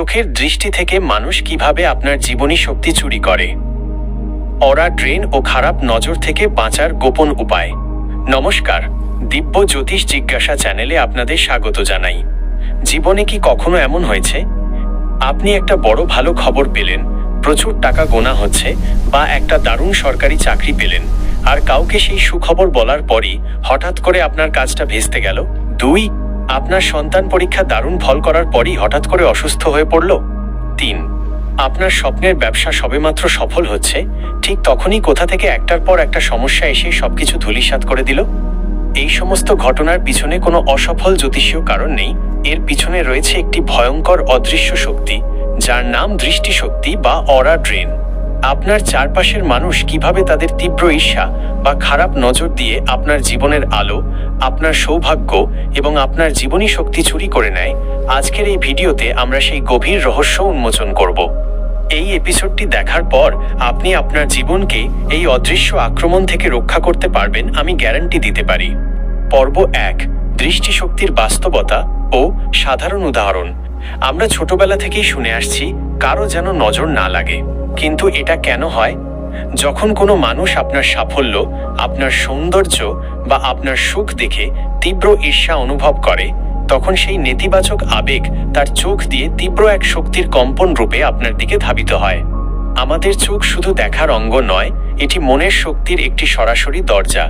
চোখের দৃষ্টি থেকে মানুষ কীভাবে আপনার জীবনী শক্তি চুরি করে। অরা ড্রেন ও খারাপ নজর থেকে বাঁচার গোপন উপায়। নমস্কার, দিব্য জ্যোতিষ জিজ্ঞাসা চ্যানেলে আপনাদের স্বাগত জানাই। জীবনে কি কখনো এমন হয়েছে? আপনি একটা বড় ভালো খবর পেলেন, প্রচুর টাকা গোনা হচ্ছে বা একটা দারুণ সরকারি চাকরি পেলেন, আর কাউকে সেই সুখবর বলার পরই হঠাৎ করে আপনার কাজটা ভেস্তে গেল? দুই আপনার সন্তান পরীক্ষা দারুণ ফল করার পরই হঠাৎ করে অসুস্থ হয়ে পড়ল? তিন, আপনার স্বপ্নের ব্যবসা সবেমাত্র সফল হচ্ছে? ঠিক তখনই কোথা থেকে একটার পর একটা সমস্যা এসে সবকিছু ধূলিসাৎ করে দিল? এই সমস্ত ঘটনার পিছনে কোনো অসফল জ্যোতিষীয় কারণ নেই। এর পিছনে রয়েছে একটি ভয়ঙ্কর অদৃশ্য শক্তি, যার নাম দৃষ্টিশক্তি বা অরা ড্রেন। আপনার চারপাশের মানুষ কীভাবে তাদের তীব্র ঈর্ষা বা খারাপ নজর দিয়ে আপনার জীবনের আলো আপনার সৌভাগ্য এবং আপনার জীবনী শক্তি চুরি করে নেয়। আজকের এই ভিডিওতে আমরা সেই গভীর রহস্য উন্মোচন করব। এই এপিসোডটি দেখার পর আপনি আপনার জীবনকে এই অদৃশ্য আক্রমণ থেকে রক্ষা করতে পারবেন আমি গ্যারান্টি দিতে পারি। পর্ব এক, দৃষ্টিশক্তির বাস্তবতা ও সাধারণ উদাহরণ। আমরা ছোটবেলা থেকেই শুনে আসছি, কারও যেন নজর না লাগে। কিন্তু এটা কেন হয়? যখন কোনো মানুষ আপনার সাফল্য, আপনার সৌন্দর্য বা আপনার সুখ দেখে তীব্র ঈর্ষা অনুভব করে, তখন সেই নেতিবাচক আবেগ তার চোখ দিয়ে তীব্র এক শক্তির কম্পন রূপে আপনার দিকে ধাবিত হয়। আমাদের চোখ শুধু দেখার অঙ্গ নয়, এটি মনের শক্তির একটি সরাসরি দরজা।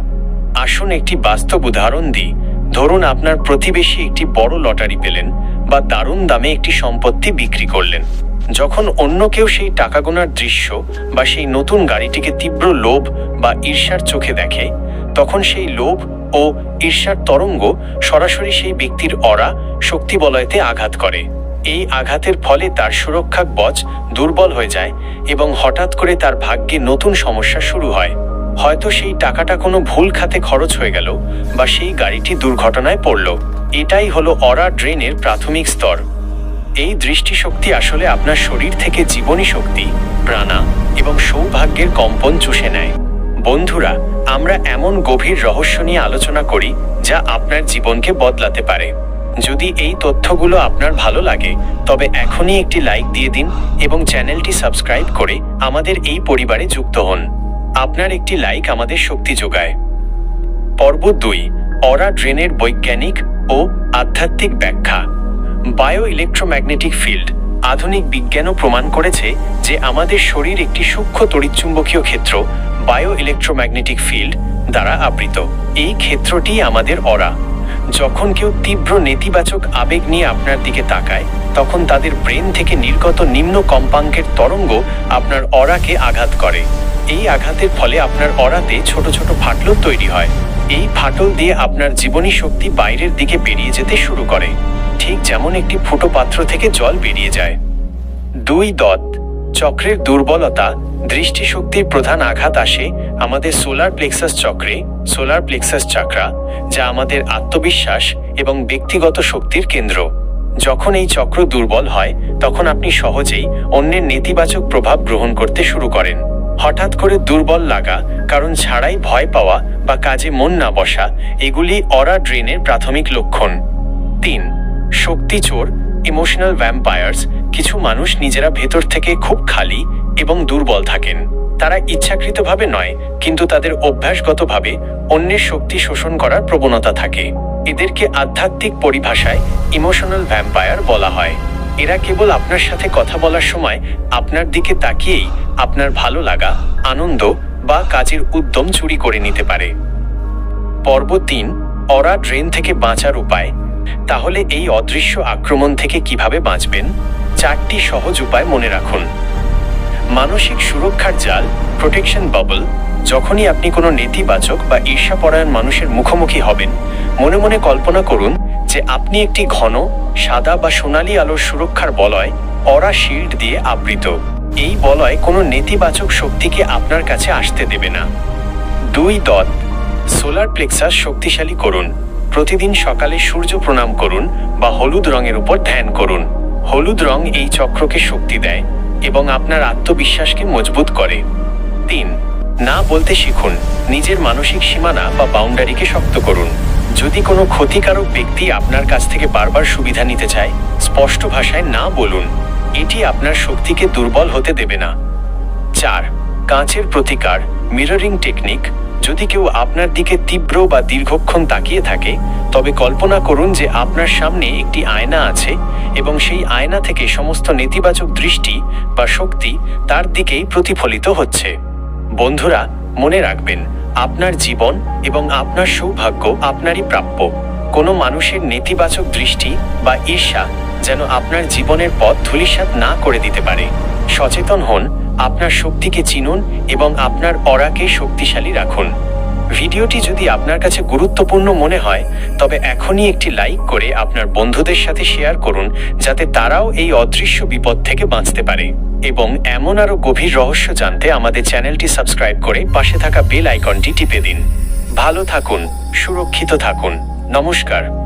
আসুন একটি বাস্তব উদাহরণ দিই। ধরুন আপনার প্রতিবেশী একটি বড় লটারি পেলেন বা দারুণ দামে একটি সম্পত্তি বিক্রি করলেন। যখন অন্য কেউ সেই টাকা গোনার দৃশ্য বা সেই নতুন গাড়িটিকে তীব্র লোভ বা ঈর্ষার চোখে দেখে, তখন সেই লোভ ও ঈর্ষার তরঙ্গ সরাসরি সেই ব্যক্তির অরা শক্তি বলয়তে আঘাত করে। এই আঘাতের ফলে তার সুরক্ষা বচ দুর্বল হয়ে যায় এবং হঠাৎ করে তার ভাগ্যে নতুন সমস্যা শুরু হয়। হয়তো সেই টাকাটা কোনো ভুল খাতে খরচ হয়ে গেল বা সেই গাড়িটি দুর্ঘটনায় পড়ল। এটাই হলো অরা ড্রেনের প্রাথমিক স্তর। এই দৃষ্টিশক্তি আসলে আপনার শরীর থেকে জীবনী শক্তি, প্রাণা এবং সৌভাগ্যের কম্পন চুষে নেয়। বন্ধুরা, আমরা এমন গভীর রহস্য নিয়ে আলোচনা করি যা আপনার জীবনকে বদলাতে পারে। যদি এই তথ্যগুলো আপনার ভালো লাগে, তবে এখনই একটি লাইক দিয়ে দিন এবং চ্যানেলটি সাবস্ক্রাইব করে আমাদের এই পরিবারে যুক্ত হন। আপনার একটি লাইক আমাদের শক্তি যোগায়। পর্ব দুই অরা ড্রেনের বৈজ্ঞানিক ও আধ্যাত্মিক ব্যাখ্যা। বায়ো ইলেকট্রোম্যাগনেটিক ফিল্ড আধুনিক বিজ্ঞানও প্রমাণ করেছে যে আমাদের শরীর একটি সূক্ষ্ম তড়িৎচুম্বকীয় ক্ষেত্র বায়ো ইলেকট্রোম্যাগনেটিক ফিল্ড, দ্বারা আবৃত। এই ক্ষেত্রটি আমাদের অরা। যখন কেউ তীব্র নেতিবাচক আবেগ নিয়ে আপনার দিকে তাকায়, তখন তাদের ব্রেন থেকে নির্গত নিম্ন কম্পাঙ্কের তরঙ্গ আপনার অরাকে আঘাত করে। এই আঘাতের ফলে আপনার অরাতে ছোট ছোট ফাটল তৈরি হয়। এই ফাটল দিয়ে আপনার জীবনী শক্তি বাইরের দিকে বেরিয়ে যেতে শুরু করে। ঠিক যেমন একটি ফুটো পাত্র থেকে জল বেরিয়ে যায়। দুই দত, চক্রের দুর্বলতা, দৃষ্টিশক্তির প্রধান আঘাত আসে আমাদের সোলার প্লেক্সাস চক্রে, সোলার প্লেক্সাস চাকরা, যা আমাদের আত্মবিশ্বাস এবং ব্যক্তিগত শক্তির কেন্দ্র। যখন এই চক্র দুর্বল হয়, তখন আপনি সহজেই অন্যের নেতিবাচক প্রভাব গ্রহণ করতে শুরু করেন। হঠাৎ করে দুর্বল লাগা, কারণ ছাড়াই ভয় পাওয়া বা কাজে মন না বসা, এগুলি অরা ড্রেনের প্রাথমিক লক্ষণ। তিন শক্তি চোর ইমোশনাল ভ্যাম্পায়ার্স কিছু মানুষ নিজেরা ভেতর থেকে খুব খালি এবং দুর্বল থাকেন। তারা ইচ্ছাকৃতভাবে নয়, কিন্তু তাদের অভ্যাসগতভাবে অন্যের শক্তি শোষণ করার প্রবণতা থাকে। এদেরকে আধ্যাত্মিক পরিভাষায় ইমোশনাল ভ্যাম্পায়ার বলা হয়। এরা কেবল আপনার সাথে কথা বলার সময় আপনার দিকে তাকিয়েই আপনার ভালো লাগা, আনন্দ বা কাজের উদ্যম চুরি করে নিতে পারে। পর্ব তিন অরা ড্রেন থেকে বাঁচার উপায়। তাহলে এই অদৃশ্য আক্রমণ থেকে কীভাবে বাঁচবেন? চারটি সহজ উপায় মনে রাখুন। মানসিক সুরক্ষার জাল প্রোটেকশন বাবল যখনই আপনি কোনো নেতিবাচক বা ঈর্ষাপরায়ণ মানুষের মুখোমুখি হবেন, মনে মনে কল্পনা করুন যে আপনি একটি ঘন, সাদা বা সোনালী আলোর সুরক্ষার বলয়, অরা শিল্ড দিয়ে আবৃত। এই বলয় কোনো নেতিবাচক শক্তিকে আপনার কাছে আসতে দেবে না। দুই দত সোলার প্লেক্সাস শক্তিশালী করুন। প্রতিদিন সকালে সূর্য প্রণাম করুন বা হলুদ রঙের উপর ধ্যান করুন। হলুদ রং এই চক্রকে শক্তি দেয় এবং আপনার আত্মবিশ্বাসকে মজবুত করে। তিন, না বলতে শিখুন। নিজের মানসিক সীমানা বা বাউন্ডারিকে শক্ত করুন। যদি কোনো ক্ষতিকারক ব্যক্তি আপনার কাছ থেকে বারবার সুবিধা নিতে চায়, স্পষ্ট ভাষায় না বলুন। এটি আপনার শক্তিকে দুর্বল হতে দেবে না। চার, কাঁচের প্রতিকার মিররিং টেকনিক যদি কেউ আপনার দিকে তীব্র বা দীর্ঘক্ষণ তাকিয়ে থাকে, তবে কল্পনা করুন যে আপনার সামনে একটি আয়না আছে এবং সেই আয়না থেকে সমস্ত নেতিবাচক দৃষ্টি বা শক্তি তার দিকেই প্রতিফলিত হচ্ছে। বন্ধুরা, মনে রাখবেন, আপনার জীবন এবং আপনার সৌভাগ্য আপনারই প্রাপ্য। কোনো মানুষের নেতিবাচক দৃষ্টি বা ঈর্ষা যেন আপনার জীবনের পথ ধূলিসাৎ না করে দিতে পারে। সচেতন হন আপনার শক্তিকে চিনুন এবং আপনার অরাকে শক্তিশালী রাখুন। ভিডিওটি যদি আপনার কাছে গুরুত্বপূর্ণ মনে হয়, তবে এখনই একটি লাইক করে আপনার বন্ধুদের সাথে শেয়ার করুন, যাতে তারাও এই অদৃশ্য বিপদ থেকে বাঁচতে পারে। এবং এমন আরও গভীর রহস্য জানতে আমাদের চ্যানেলটি সাবস্ক্রাইব করে পাশে থাকা বেল আইকনটি টিপে দিন। ভালো থাকুন, সুরক্ষিত থাকুন। নমস্কার।